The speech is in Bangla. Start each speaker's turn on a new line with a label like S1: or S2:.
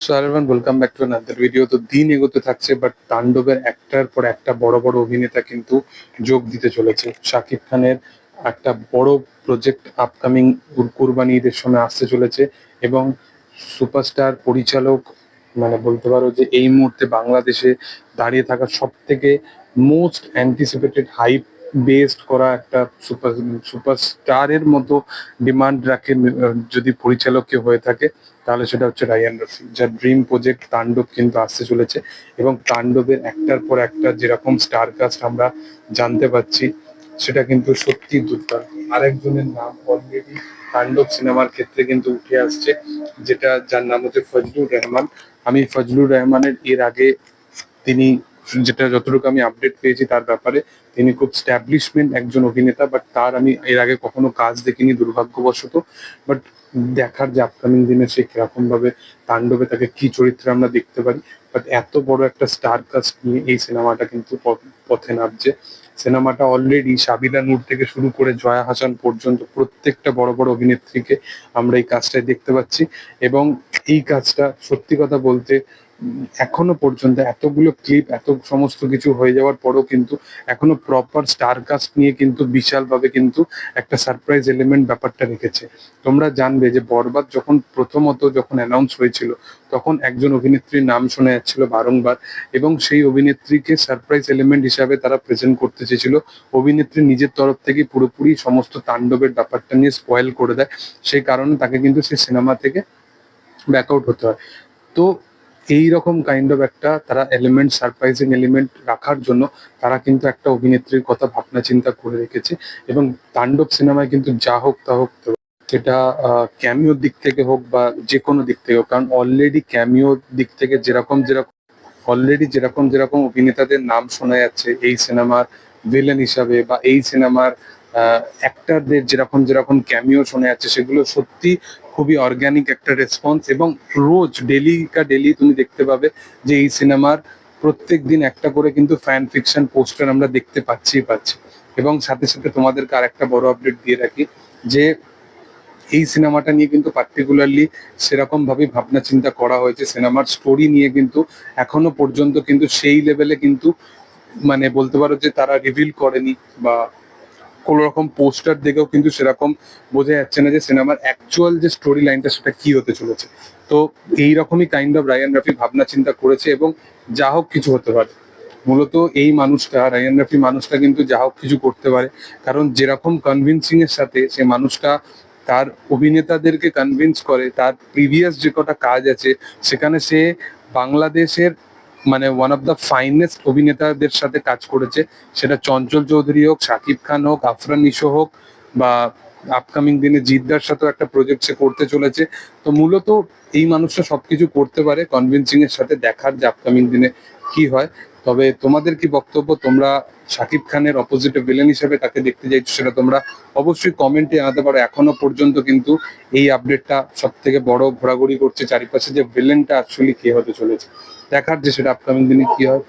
S1: So everyone welcome back to another video তো দিন এগোতে থাকছে বাট তাণ্ডবের একটার পর একটা বড় বড় অভিনেতা কিন্তু যোগ দিতে চলেছে। শাকিব খানের একটা বড় প্রজেক্ট আপকামিং কুরবানি ঈদের সময় আসতে চলেছে এবং সুপারস্টার পরিচালক মানে বলতে পারো যে এই মুহূর্তে বাংলাদেশে দাঁড়িয়ে থাকা সব থেকে মোস্ট অ্যান্টিসিপেটেড হাইপ বেসড করা একটা সুপার সুপারস্টারের মতো ডিমান্ড রাখে যদি পরিচালক কেউ হয়ে থাকে, তাহলে সেটা হচ্ছে রায়ান রফি যার ড্রিম প্রজেক্ট তাণ্ডব কিন্তু আসতে চলেছে এবং তাণ্ডবের একটার পর একটা যেরকম স্টার কাস্ট আমরা জানতে পাচ্ছি সেটা কিন্তু সত্যি দুর্দান্ত। আরেকজনের নাম অলরেডি তাণ্ডব সিনেমার ক্ষেত্রে কিন্তু উঠে আসছে, যেটা যার নাম হচ্ছে ফজলুর রহমান আমি ফজলুর রহমানের এর আগে তিনি যেটা যতটুকু আমি আপডেট পেয়েছি তার ব্যাপারে, তিনি খুব স্ট্যাবলিশমেন্ট একজন অভিনেতা বাট তার আমি এর আগে কখনো কাজ দেখিনি, দুর্ভাগ্যবশত। বাট দেখার যে আপকামিং দিনে সে কীরকম ভাবে তাণ্ডবে তাকে কি চরিত্রে আমরা দেখতে পারি বাট এত বড় একটা স্টার কাস্ট নিয়ে এই সিনেমাটা কিন্তু পথ- নামছে। সিনেমাটা অলরেডি সাবিলা নূর থেকে শুরু করে জয়া হাসান পর্যন্ত প্রত্যেকটা বড় বড় অভিনেত্রীকে আমরা এই কাজটায় দেখতে পাচ্ছি। এবং এই কাজটা সত্যি কথা বলতে এখনও পর্যন্ত এতগুলো ক্লিপ এত সমস্ত কিছু হয়ে যাওয়ার পরেও কিন্তু এখনও প্রপার স্টার কাস্ট নিয়ে কিন্তু বিশালভাবে কিন্তু একটা সারপ্রাইজ এলিমেন্ট ব্যাপারটা রেখেছে। তোমরা জানবে যে বরবাদ যখন প্রথমত যখন অ্যানাউন্স হয়েছিল, তখন একজন অভিনেত্রীর নাম শোনা যাচ্ছিল বারংবার এবং সেই অভিনেত্রীকে সারপ্রাইজ এলিমেন্ট হিসাবে তারা প্রেজেন্ট করতে চেয়েছিল। অভিনেত্রী নিজের তরফ থেকে পুরোপুরি সমস্ত তাণ্ডবের ব্যাপারটা নিয়ে স্পয়েল করে দেয়। সেই কারণে তাকে কিন্তু সেই সিনেমা থেকে ব্যাকআউট হতে হয়। তো এই রকম কাইন্ড অফ একটা তারা এলিমেন্ট সারপ্রাইজিং এলিমেন্ট রাখার জন্য তারা কিন্তু একটা অভিনেত্রীর কথা ভাবনা চিন্তা করে রেখেছে এবং তাণ্ডব সিনেমায় কিন্তু যা হোক তা হোক সেটা ক্যামিওর দিক থেকে হোক বা যে কোনো দিক থেকে হোক, কারণ অলরেডি ক্যামিওর দিক থেকে যেরকম যেরকম অলরেডি যেরকম যেরকম অভিনেতাদের নাম শোনা যাচ্ছে এই সিনেমার ভিলেন হিসাবে বা এই সিনেমার অ্যাক্টারদের যেরকম যেরকম ক্যামিও শোনা যাচ্ছে, সেগুলো সত্যি খুবই অর্গ্যানিক একটা রেসপন্স এবং রোজ ডেলি কা ডেলি তুমি দেখতে পাবে যে এই সিনেমার প্রত্যেক দিন একটা করে কিন্তু ফ্যান ফিকশন পোস্টার আমরা দেখতে পাচ্ছি পাচ্ছি। এবং সাথে সাথে তোমাদেরকে আর একটা বড় আপডেট দিয়ে রাখি যে এই সিনেমাটা নিয়ে কিন্তু পার্টিকুলারলি সেরকম ভাবে ভাবনা চিন্তা করা হয়েছে। সিনেমার স্টোরি নিয়ে কিন্তু এখনও পর্যন্ত কিন্তু সেই লেভেলে কিন্তু মানে বলতে পারো যে তারা রিভিল করেনি বা কোনো রকম পোস্টার দেখেও কিন্তু সেরকম বোঝা যাচ্ছে না যে সিনেমার অ্যাকচুয়াল যে স্টোরি লাইনটা সেটা কি হতে চলেছে। তো এই রকমই কাইন্ড অফ রায়ান রাফি ভাবনা চিন্তা করেছে এবং যা হোক কিছু হতে পারে। মূলত এই মানুষটা রায়ান রাফি মানুষটা কিন্তু যা হোক কিছু করতে পারে। কারণ যেরকম কনভিনসিং এর সাথে সে মানুষটা তার অভিনেতাদেরকে কনভিন্স করে, তার প্রিভিয়াস যে কটা কাজ আছে, সেখানে সে বাংলাদেশের মানে ওয়ান অফ দ্য ফাইনেস্ট অভিনেতাদের সাথে কাজ করেছে। সেটা চঞ্চল চৌধুরী হোক শাকিব খান হোক, আফরান ইসো হোক বা আপকামিং দিনে জিদ্দার সাথেও একটা প্রজেক্ট সে করতে চলেছে। তো মূলত এই মানুষটা সবকিছু করতে পারে কনভিন্সিং এর সাথে দেখার যে আপকামিং দিনে কি হয়। তবে তোমাদের কি বক্তব্য? তোমরা শাকিব খানের অপোজিটে ভিলেন হিসেবে কাকে দেখতে চাইছো সেটা তোমরা অবশ্যই কমেন্টে জানাতে পারো। এখনও পর্যন্ত কিন্তু এই আপডেটটা সব থেকে বড় ঘোরাঘুরি করছে চারিপাশে যে ভিলেনটা অ্যাকচুয়ালি কে হতে চলেছে। দেখার যে সেটা আপকামিং দিনে কি হয়।